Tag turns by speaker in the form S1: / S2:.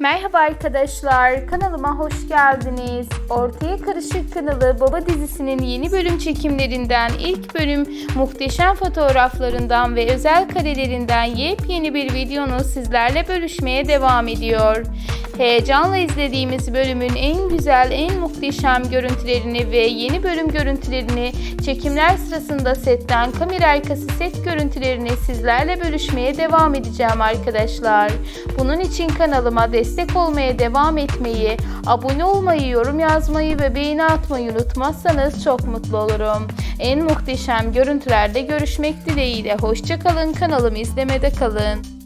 S1: Merhaba arkadaşlar, kanalıma hoş geldiniz. Ortaya Karışık kanalı Baba dizisinin yeni bölüm çekimlerinden ilk bölüm muhteşem fotoğraflarından ve özel karelerinden yepyeni bir videonu sizlerle bölüşmeye devam ediyor. Heyecanla izlediğimiz bölümün en güzel, en muhteşem görüntülerini ve yeni bölüm görüntülerini çekimler sırasında setten kamera arkası set görüntülerini sizlerle bölüşmeye devam edeceğim arkadaşlar. Bunun için kanalıma destek olmaya devam etmeyi, abone olmayı, yorum yazmayı ve beğeni atmayı unutmazsanız çok mutlu olurum. En muhteşem görüntülerde görüşmek dileğiyle. Hoşçakalın kanalımı izlemede kalın.